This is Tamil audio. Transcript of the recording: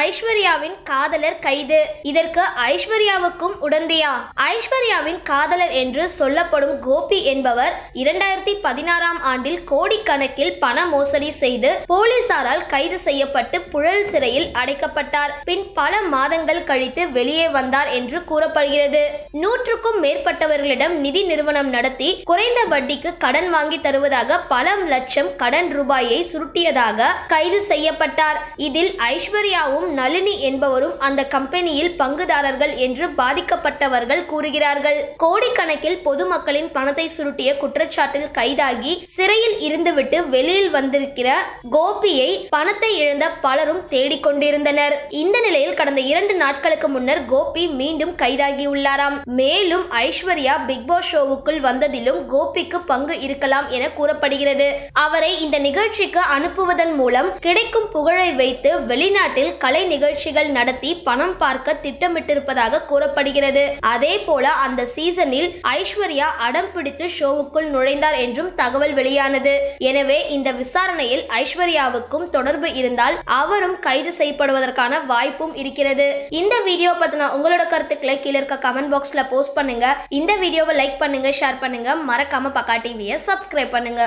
ஐஸ்வர்யாவின் காதலர் கைது. இதற்கு ஐஸ்வர்யாவுக்கும் உடந்தையா? ஐஸ்வர்யாவின் காதலர் என்று சொல்லப்படும் கோபி என்பவர் இரண்டாயிரத்தி பதினாறாம் ஆண்டில் கோடிக்கணக்கில் பண மோசடி செய்து போலீசாரால் கைது செய்யப்பட்டு புழல் சிறையில் அடைக்கப்பட்டார். பின் பல மாதங்கள் கழித்து வெளியே வந்தார் என்று கூறப்படுகிறது. நூற்றுக்கும் மேற்பட்டவர்களிடம் நிதி நிறுவனம் நடத்தி குறைந்த வட்டிக்கு கடன் வாங்கி தருவதாக பல லட்சம் கடன் ரூபாயை சுருட்டியதாக கைது செய்யப்பட்டார். இதில் ஐஸ்வர்யாவும் நளினி என்பவரும் அந்த கம்பெனியில் பங்குதாரர்கள் என்று பாதிக்கப்பட்டவர்கள் கூறுகிறார்கள். கோடிக்கணக்கில் பொதுமக்களின் பணத்தை சுருட்டிய குற்றச்சாட்டில் கைதாகி சிறையில் இருந்துவிட்டு வெளியில் வந்திருக்கிற கோபியை பணத்தை இழந்த பலரும் தேடிக்கொண்டிருந்தனர் இந்த நிலையில் கடந்த இரண்டு நாட்களுக்கு முன்னர் கோபி மீண்டும் கைதாகியுள்ளாராம் மேலும் ஐஸ்வர்யா பிக் பாஸ் ஷோவுக்குள் வந்ததிலும் கோபிக்கு பங்கு இருக்கலாம் என கூறப்படுகிறது. அவரை இந்த நிகழ்ச்சிக்கு அனுப்புவதன் மூலம் கிடைக்கும் புகழை வைத்து வெளிநாட்டில் கலை நிகழ்ச்சிகள் நடத்தி பணம் பார்க்க திட்டமிட்டிருப்பதாக கூறப்படுகிறது. அதே போல அந்த சீசனில் ஐஸ்வர்யா அடம் பிடித்து ஷோவுக்குள் நுழைந்தார் என்றும் தகவல் வெளியானது. எனவே இந்த விசாரணையில் ஐஸ்வர்யாவுக்கும் தொடர்பு இருந்தால் அவரும் கைது செய்யப்படுவதற்கான வாய்ப்பும் இருக்கிறது. இந்த வீடியோ பத்தின உங்களோட கருத்துக்களை கீழே இருக்க கமெண்ட் பாக்ஸ்ல போஸ்ட் பண்ணுங்க. இந்த வீடியோவை லைக் பண்ணுங்க ஷேர் பண்ணுங்க. மறக்காம பக்கா டிவியை சப்ஸ்கிரைப் பண்ணுங்க.